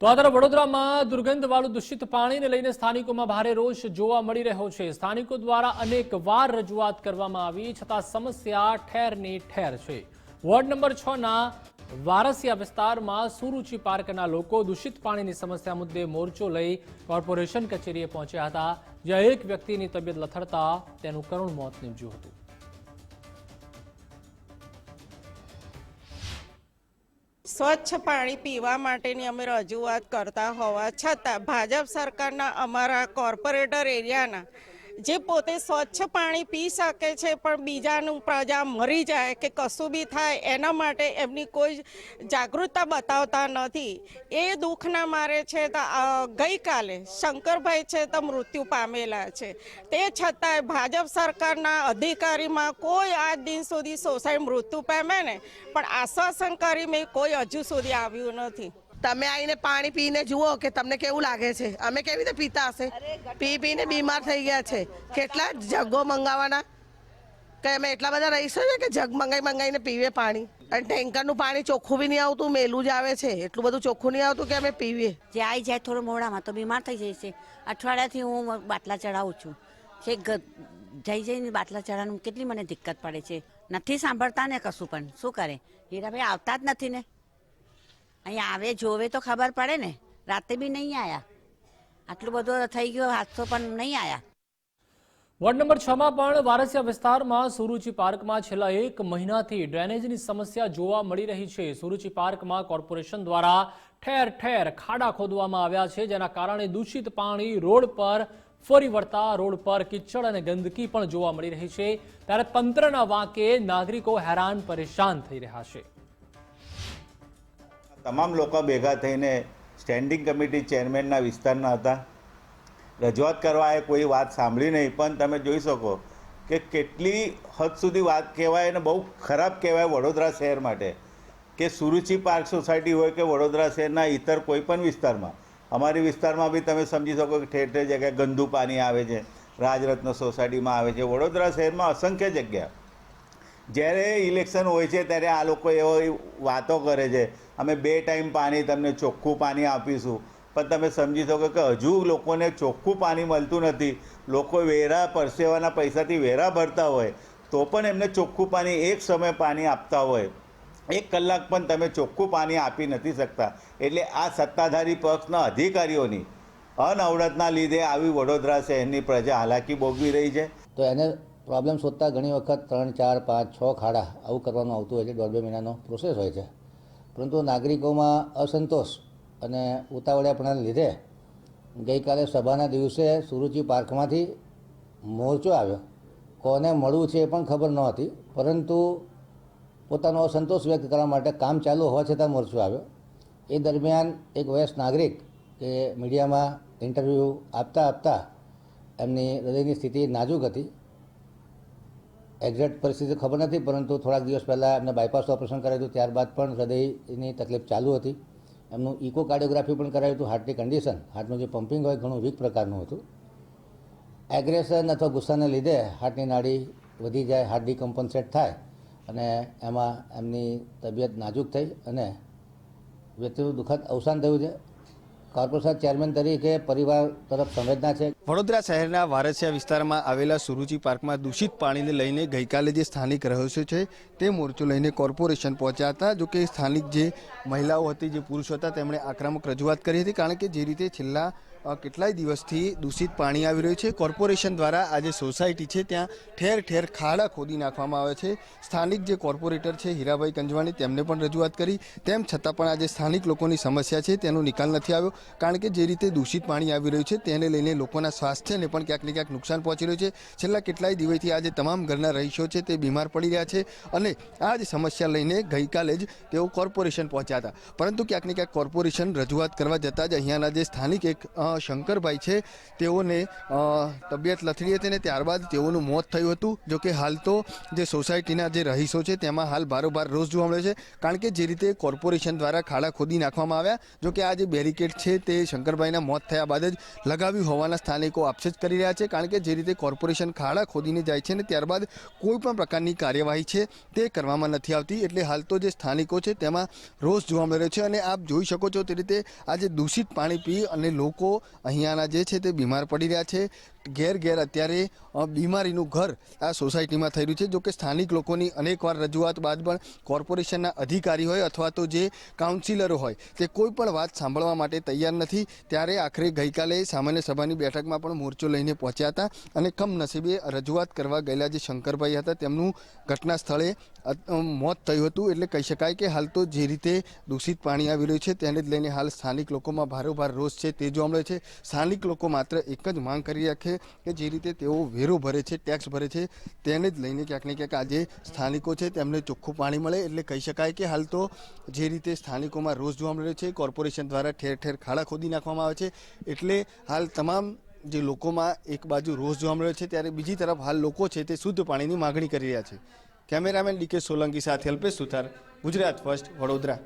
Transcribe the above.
તો આ વડોદરામાં દુર્ગંધવાળું દૂષિત પાણીને લઈને સ્થાનિકોમાં ભારે રોષ જોવા મળી રહ્યો છે. સ્થાનિકો દ્વારા અનેક વાર રજૂઆત કરવામાં આવી છતાં સમસ્યા ઠેરની ઠેર છે. વોર્ડ નંબર છ ના વારસિયા વિસ્તારમાં સુરુચિ પાર્કના લોકો દૂષિત પાણીની સમસ્યા મુદ્દે મોરચો લઈ કોર્પોરેશન કચેરીએ પહોંચ્યા હતા. જ્યાં એક વ્યક્તિની તબિયત લથડતા તેનું કરુણ મોત નીપજ્યું હતું. સ્વચ્છ પાણી પીવા માટેની અમે રજૂઆત કરતા હોવા છતાં ભાજપ સરકારના અમારા કોર્પોરેટર એરિયાના જે પોતે સ્વચ્છ પાણી પી શકે છે, પણ બીજાનું પ્રજા મરી જાય કે કશું બી થાય, એના માટે એમની કોઈ જાગૃતતા બતાવતા નથી. એ દુઃખના મારે છે તો ગઈકાલે શંકરભાઈ છે તો મૃત્યુ પામેલા છે. તે છતાંય ભાજપ સરકારના અધિકારીમાં કોઈ આજ દિન સુધી સોસાય મૃત્યુ પામે ને, પણ આશ્વાસન કરી મેં કોઈ હજુ સુધી આવ્યું નથી. તમે આવીને પાણી પીને જુઓ કે તમને કેવું લાગે છે. અમે કેવી રીતે પીતા હશે? પી પીને બીમાર થઈ ગયા છે. કેટલા જગો મંગાવવાના કે અમે એટલા બધા રહીશું છે કે જગ મંગાઈ મંગાઈને પીવે પાણી? અને ટેન્કરનું પાણી ચોખ્ખું બી નહીં આવતું મેલું જ આવે છે. એટલું બધું ચોખ્ખું નહીં આવતું કે અમે પીવીએ. જે આવી જાય થોડું મોડામાં તો બીમાર થઈ જાય છે. અઠવાડિયાથી હું બાટલા ચડાવું છું. કે જઈ જઈને બાટલા ચડાવવાનું કેટલી મને દિક્કત પડે છે. નથી સાંભળતા ને કશું પણ. શું કરે? હીરાભાઈ આવતા જ નથી ને? અહીંયા આવે, જોવે તો ખબર પડે ને. રાતે બી નહીં આવ્યા આટલું બધું થઈ ગયો, હાથો પણ નહીં આવ્યા વોર્ડ નંબર છ માં પણ વારસિયા વિસ્તારમાં સુરુચિ પાર્કમાં છેલ્લા એક મહિનાથી ડ્રેનેજની સમસ્યા જોવા મળી રહી છે. સુરુચિ પાર્કમાં કોર્પોરેશન દ્વારા ઠેર ઠેર ખાડા ખોદવામાં આવ્યા છે, જેના કારણે દૂષિત પાણી રોડ પર ફરી વળતા રોડ પર કિચડ અને ગંદકી પણ જોવા મળી રહી છે. ત્યારે તંત્રના વાંકે નાગરિકો હેરાન પરેશાન થઈ રહ્યા છે. તમામ લોકો ભેગા થઈને સ્ટેન્ડિંગ કમિટી ચેરમેનના વિસ્તારના હતા. રજૂઆત કરવા એ કોઈ વાત સાંભળી નહીં, પણ તમે જોઈ શકો કે કેટલી હદ સુધી વાત કહેવાય અને બહુ ખરાબ કહેવાય વડોદરા શહેર માટે. કે સુરુચિ પાર્ક સોસાયટી હોય કે વડોદરા શહેરના ઇતર કોઈ પણ વિસ્તારમાં. અમારી વિસ્તારમાં બી તમે સમજી શકો કે ઠેર ઠેર જગ્યાએ ગંદુ પાણી આવે છે. રાજરત્ન સોસાયટીમાં આવે છે. વડોદરા શહેરમાં અસંખ્ય જગ્યા. જ્યારે ઇલેક્શન હોય છે ત્યારે આ લોકો એવો વાતો કરે છે, અમે બે ટાઈમ પાણી તમને ચોખ્ખું પાણી આપીશું. પણ તમે સમજી શકો કે હજુ લોકોને ચોખ્ખું પાણી મળતું નથી. લોકો વેરા પરસેવાના પૈસાથી વેરા ભરતા હોય, તો પણ એમને ચોખ્ખું પાણી એક સમય પાણી આપતા હોય. એક કલાક પણ તમે ચોખ્ખું પાણી આપી નથી શકતા. એટલે આ સત્તાધારી પક્ષના અધિકારીઓની અનવડતના લીધે આવી વડોદરા શહેરની પ્રજા હાલાકી ભોગવી રહી છે. તો એને પ્રોબ્લેમ શોધતા ઘણી વખત ત્રણ, ચાર, પાંચ, છ ખાડા આવું કરવાનું આવતું હોય છે. દોઢ, બે મહિનાનો પ્રોસેસ હોય છે. પરંતુ નાગરિકોમાં અસંતોષ અને ઉતાવળિયાપણાને લીધે ગઈકાલે સભાના દિવસે સુરુચિ પાર્કમાંથી મોરચો આવ્યો. કોને મળવું છે એ પણ ખબર નહોતી, પરંતુ પોતાનો અસંતોષ વ્યક્ત કરવા માટે કામ ચાલુ હોવા છતાં મોરચો આવ્યો. એ દરમિયાન એક વયસ્ક નાગરિક કે મીડિયામાં ઇન્ટરવ્યૂ આપતા આપતા એમની હૃદયની સ્થિતિ નાજુક હતી. એક્ઝેક્ટ પરિસ્થિતિ ખબર નથી, પરંતુ થોડાક દિવસ પહેલાં એમને બાયપાસ ઓપરેશન કરાવ્યું હતું, ત્યારબાદ પણ હૃદયની તકલીફ ચાલુ હતી. એમનું ઇકો કાર્ડિયોગ્રાફી પણ કરાવ્યું હતું હાર્ટની કન્ડિશન હાર્ટનું જે પમ્પિંગ હોય, ઘણું વીક પ્રકારનું હતું. એગ્રેશન અથવા ગુસ્સાને લીધે હાર્ટની નાડી વધી જાય હાર્ટ ડિકમ્પન્સેટ થાય અને એમાં એમની તબિયત નાજુક થઈ અને વ્યક્તિનું દુઃખદ અવસાન થયું છે. કોર્પોરેશન ચેરમેન તરીકે પરિવાર તરફ સંવેદના છે. વડોદરા શહેરના વારસિયા વિસ્તારમાં આવેલા સુરુચિ પાર્કમાં દૂષિત પાણીને લઈને ગઈકાલે જે સ્થાનિક રહસ્યો છે તે મોરચો લઈને કોર્પોરેશન પહોંચ્યા હતા. જો કે સ્થાનિક જે મહિલાઓ હતી, જે પુરુષો હતા, તેમણે આક્રમક રજૂઆત કરી હતી, કારણ કે જે રીતે છેલ્લા કેટલાય દિવસથી દૂષિત પાણી આવી રહ્યું છે. કોર્પોરેશન દ્વારા આ જે સોસાયટી છે, ત્યાં ઠેર ઠેર ખાડા ખોદી નાખવામાં આવે છે. સ્થાનિક જે કોર્પોરેટર છે, હીરાભાઈ કંજવાણી તેમને પણ રજૂઆત કરી. તેમ છતાં પણ આજે સ્થાનિક લોકોની સમસ્યા છે, તેનો નિકાલ નથી આવ્યો. કારણ કે જે રીતે દૂષિત પાણી આવી રહ્યું છે, તેને લઈને લોકોના સ્વાસ્થ્યને પણ ક્યાંક ને ક્યાંક નુકસાન પહોંચી રહ્યું છે. છેલ્લા કેટલાય દિવસથી આજે તમામ ઘરના રહીશો છે, તે બીમાર પડી રહ્યા છે અને આ જ સમસ્યા લઈને ગઈકાલે જ તેઓ કોર્પોરેશન પહોંચ્યા હતા. પરંતુ ક્યાંક ને ક્યાંક કોર્પોરેશન રજૂઆત કરવા જતાં જ અહીંયાના જે સ્થાનિક એક શંકરભાઈ છે, તેઓને તબિયત લથડી હતી અને ત્યારબાદ તેઓનું મોત થયું હતું. જો કે હાલ તો જે સોસાયટીના જે રહીશો છે, તેમાં હાલ બારોબાર રોષ જોવા મળે છે. કારણ કે જે રીતે કોર્પોરેશન દ્વારા ખાડા ખોદી નાખવામાં આવ્યા, જો કે આ જે બેરિકેડ છે, તે શંકરભાઈના મોત થયા બાદ જ લગાવ્યું હોવાના સ્થાનિકો આક્ષેપ કરી રહ્યા છે. કારણ કે જે રીતે કોર્પોરેશન ખાડા ખોદીને જાય છે ને ત્યારબાદ કોઈ પણ પ્રકારની કાર્યવાહી છે, તે કરવામાં નથી આવતી. એટલે હાલ તો જે સ્થાનિકો છે, તેમાં રોષ જોવા મળે છે. અને આપ જોઈ શકો છો તે રીતે આજે દૂષિત પાણી પી અને લોકો અહીંયાના જે છે તે બીમાર પડી રહ્યા છે. ઘેર ઘેર અત્યારે બીમારીનું ઘર આ સોસાયટીમાં થઈ રહ્યું છે. જો કે સ્થાનિક લોકોની અનેકવાર રજૂઆત બાદ પણ કોર્પોરેશનના અધિકારી હોય અથવા તો જે કાઉન્સિલરો હોય, તે કોઈ પણ વાત સાંભળવા માટે તૈયાર નથી. ત્યારે આખરે ગઈકાલે સામાન્ય સભાની બેઠકમાં પણ મોરચો લઈને પહોંચ્યા હતા અને કમનસીબે રજૂઆત કરવા ગયેલા જે શંકરભાઈ હતા, તેમનું ઘટના સ્થળે મોત થયું હતું. એટલે કહી શકાય કે હાલ તો જે રીતે દૂષિત પાણી આવી રહ્યું છે, તેને જ લઈને હાલ સ્થાનિક લોકોમાં ભારોભાર રોષ છે તે જોવા મળે છે. સ્થાનિક લોકો માત્ર એક જ માંગ કરી રાખે કે જે રીતે તેઓ વેરો ભરે છે, ટેક્સ ભરે છે, તેને જ લઈને ક્યાંક ને ક્યાંક આજે સ્થાનિકો છે તેમને ચોખ્ખું પાણી મળે એટલે કહી શકાય કે હાલ તો જે રીતે સ્થાનિકોમાં રોષ જોવા મળ્યો છે, કોર્પોરેશન દ્વારા ઠેર ઠેર ખાડા ખોદી નાખવામાં આવે છે, એટલે હાલ તમામ જે લોકોમાં એક બાજુ રોષ જોવા મળ્યો છે, ત્યારે બીજી તરફ હાલ લોકો છે તે શુદ્ધ પાણીની માગણી કરી રહ્યા છે. કેમેરામેન ડીકે સોલંકી સાથે અલ્પેશ સુથાર, ગુજરાત ફર્સ્ટ વડોદરા.